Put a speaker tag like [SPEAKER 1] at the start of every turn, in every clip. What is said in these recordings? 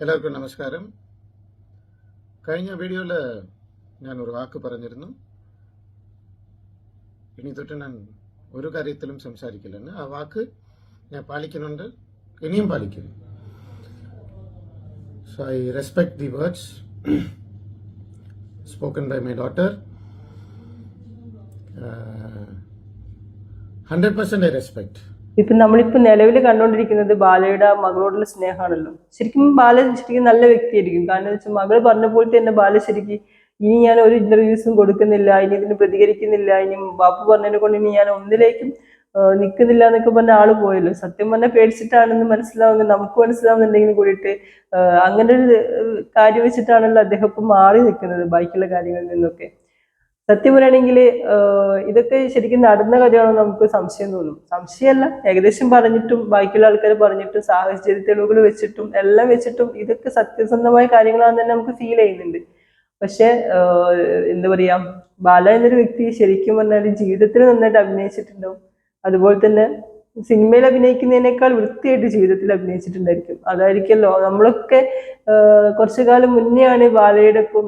[SPEAKER 1] എല്ലാവർക്കും നമസ്കാരം. കഴിഞ്ഞ വീഡിയോയിൽ ഞാൻ ഒരു വാക്ക് പറഞ്ഞിരുന്നു. ഇനി തൊട്ട് ഞാൻ ഒരു കാര്യത്തിലും സംസാരിക്കില്ലെന്ന്. ആ വാക്ക് ഞാൻ പാലിക്കുന്നുണ്ട്. ഇനിയും പാലിക്കും. So I respect the words spoken by my daughter hundred percent I respect
[SPEAKER 2] ഇപ്പൊ നമ്മളിപ്പോ നിലവിൽ കണ്ടുകൊണ്ടിരിക്കുന്നത് ബാലയുടെ മകളോടുള്ള സ്നേഹമാണല്ലോ. ശരിക്കും ബാല ശരിക്കും നല്ല വ്യക്തിയായിരിക്കും. കാരണം എന്ന് വെച്ചാൽ മകൾ പറഞ്ഞ പോലെ തന്നെ ബാല ശരിക്കും ഇനി ഞാൻ ഒരു ഇന്റർവ്യൂസും കൊടുക്കുന്നില്ല ഇനി ഇതിന് പ്രതികരിക്കുന്നില്ല ഇനി ബാപ്പു പറഞ്ഞതിനെ കൊണ്ട് ഇനി ഞാൻ ഒന്നിലേക്കും നിൽക്കുന്നില്ല എന്നൊക്കെ പറഞ്ഞ ആൾ പോയല്ലോ. സത്യം പറഞ്ഞാൽ പേടിച്ചിട്ടാണെന്ന് മനസ്സിലാവുന്നത് നമുക്ക് മനസ്സിലാവുന്നുണ്ടെങ്കിലും കൂടിയിട്ട് അങ്ങനെ ഒരു കാര്യം വെച്ചിട്ടാണല്ലോ അദ്ദേഹം ഇപ്പൊ മാറി നിൽക്കുന്നത് ബാക്കിയുള്ള കാര്യങ്ങളിൽ നിന്നൊക്കെ. സത്യം പറയുകയാണെങ്കിൽ ഇതൊക്കെ ശരിക്കും നടന്ന കാര്യമാണെന്ന് നമുക്ക് സംശയം തോന്നും. സംശയമല്ല. ഏകദേശം പറഞ്ഞിട്ടും ബാക്കിയുള്ള ആൾക്കാർ പറഞ്ഞിട്ടും സാഹചര്യ തെളിവുകൾ വെച്ചിട്ടും എല്ലാം വെച്ചിട്ടും ഇതൊക്കെ സത്യസന്ധമായ കാര്യങ്ങളാണെന്ന് തന്നെ നമുക്ക് ഫീൽ ചെയ്യുന്നുണ്ട്. പക്ഷെ എന്താ പറയാ ബാല എന്നൊരു വ്യക്തി ശരിക്കും പറഞ്ഞാൽ ജീവിതത്തിൽ നന്നായിട്ട് അഭിനയിച്ചിട്ടുണ്ടാവും. അതുപോലെ തന്നെ സിനിമയിൽ അഭിനയിക്കുന്നതിനേക്കാൾ വൃത്തിയായിട്ട് ജീവിതത്തിൽ അഭിനയിച്ചിട്ടുണ്ടായിരിക്കും. അതായിരിക്കല്ലോ നമ്മളൊക്കെ കുറച്ചു കാലം മുന്നെയാണ് ബാലയുടെ ഇപ്പം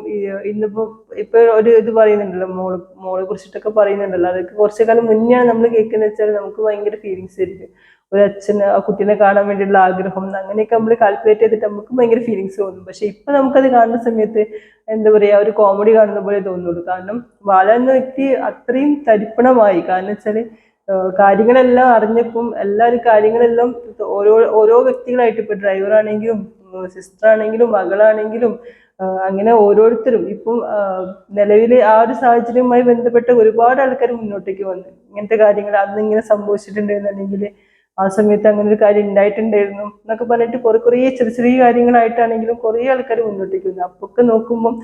[SPEAKER 2] ഇന്നിപ്പോ ഇപ്പൊ ഒരു ഇത് പറയുന്നുണ്ടല്ലോ മോൾ മോളെ കുറിച്ചിട്ടൊക്കെ പറയുന്നുണ്ടല്ലോ. അതൊക്കെ കുറച്ചു കാലം മുന്നെയാണ് നമ്മൾ കേൾക്കുന്നത് വെച്ചാൽ നമുക്ക് ഭയങ്കര ഫീലിങ്സ് ആയിരിക്കും. ഒരു അച്ഛന് ആ കുട്ടീനെ കാണാൻ വേണ്ടിയുള്ള ആഗ്രഹം അങ്ങനെയൊക്കെ നമ്മൾ കാൽക്കുലേറ്റ് ചെയ്തിട്ട് നമുക്ക് ഭയങ്കര ഫീലിങ്സ് തോന്നും. പക്ഷെ ഇപ്പൊ നമുക്കത് കാണുന്ന സമയത്ത് എന്താ പറയാ ഒരു കോമഡി കാണുന്ന പോലെ തോന്നുള്ളൂ കാരണം ബാല എന്ന വ്യക്തി അത്രയും തരിപ്പണമായി. കാരണം വെച്ചാൽ കാര്യങ്ങളെല്ലാം അറിഞ്ഞപ്പം എല്ലാവരും കാര്യങ്ങളെല്ലാം ഓരോ ഓരോ വ്യക്തികളായിട്ട് ഇപ്പൊ ഡ്രൈവർ ആണെങ്കിലും സിസ്റ്റർ ആണെങ്കിലും മകളാണെങ്കിലും അങ്ങനെ ഓരോരുത്തരും ഇപ്പം നിലവിലെ ആ ഒരു സാഹചര്യവുമായി ബന്ധപ്പെട്ട് ഒരുപാട് ആൾക്കാർ മുന്നോട്ടേക്ക് വന്നു ഇങ്ങനത്തെ കാര്യങ്ങൾ അന്ന് ഇങ്ങനെ സംഭവിച്ചിട്ടുണ്ടെന്നുണ്ടെങ്കിൽ ആ സമയത്ത് അങ്ങനെ ഒരു കാര്യം ഉണ്ടായിട്ടുണ്ടായിരുന്നു എന്നൊക്കെ പറഞ്ഞിട്ട് കുറെ കുറേ ചെറിയ ചെറിയ കാര്യങ്ങളായിട്ടാണെങ്കിലും കുറേ ആൾക്കാർ മുന്നോട്ടേക്ക് വന്നു. അപ്പൊക്കെ നോക്കുമ്പം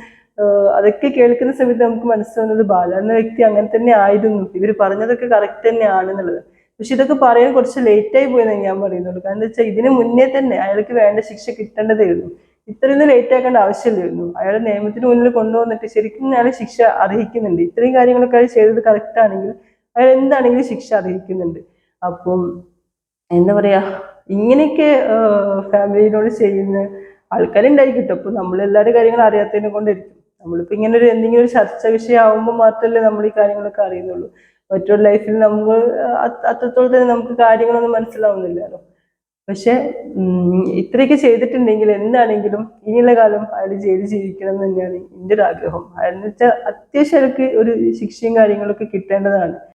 [SPEAKER 2] അതൊക്കെ കേൾക്കുന്ന സമയത്ത് നമുക്ക് മനസ്സിലാവുന്നത് ബാല എന്ന വ്യക്തി അങ്ങനെ തന്നെ ആയിരുന്നു. ഇവർ പറഞ്ഞതൊക്കെ കറക്റ്റ് തന്നെയാണെന്നുള്ളത്. പക്ഷെ ഇതൊക്കെ പറയാൻ കുറച്ച് ലേറ്റ് ആയി പോയെന്ന് ഞാൻ പറയുന്നുള്ളൂ. കാരണം എന്താ വെച്ചാൽ ഇതിന് മുന്നേ തന്നെ അയാൾക്ക് വേണ്ട ശിക്ഷ കിട്ടേണ്ടതായിരുന്നു ഇത്രയൊന്നും ലേറ്റ് ആക്കേണ്ട ആവശ്യമില്ലായിരുന്നു അയാൾ നിയമത്തിന് മുന്നിൽ കൊണ്ടുവന്നിട്ട് ശരിക്കും അയാൾ ശിക്ഷ അർഹിക്കുന്നുണ്ട്. ഇത്രയും കാര്യങ്ങളൊക്കെ അയാൾ ചെയ്തത് കറക്റ്റ് ആണെങ്കിൽ അയാൾ എന്താണെങ്കിലും ശിക്ഷ അർഹിക്കുന്നുണ്ട്. അപ്പം എന്താ പറയാ ഇങ്ങനെയൊക്കെ ഫാമിലിനോട് ചെയ്യുന്ന ആൾക്കാരുണ്ടായിരിക്കും അപ്പൊ നമ്മളെല്ലാവരും കാര്യങ്ങൾ അറിയാത്തതിനെ കൊണ്ടിരിക്കും നമ്മളിപ്പോ ഇങ്ങനെ ഒരു എന്തെങ്കിലും ഒരു ചർച്ച വിഷയമാകുമ്പോൾ മാത്രമല്ലേ നമ്മൾ ഈ കാര്യങ്ങളൊക്കെ അറിയുന്നുള്ളൂ. മറ്റൊരു ലൈഫിൽ നമ്മൾ അത് അത്രത്തോളം തന്നെ നമുക്ക് കാര്യങ്ങളൊന്നും മനസ്സിലാവുന്നില്ലല്ലോ. പക്ഷെ ഇത്രയൊക്കെ ചെയ്തിട്ടുണ്ടെങ്കിൽ എന്താണെങ്കിലും ഇനിയുള്ള കാലം അയാൾ ജയിലിൽ ജീവിക്കണം എന്ന് തന്നെയാണ് എന്റെ ഒരു ആഗ്രഹം. അയാളെന്ന് വെച്ചാൽ അത്യാവശ്യം അയാൾക്ക് ഒരു ശിക്ഷയും കാര്യങ്ങളൊക്കെ കിട്ടേണ്ടതാണ്.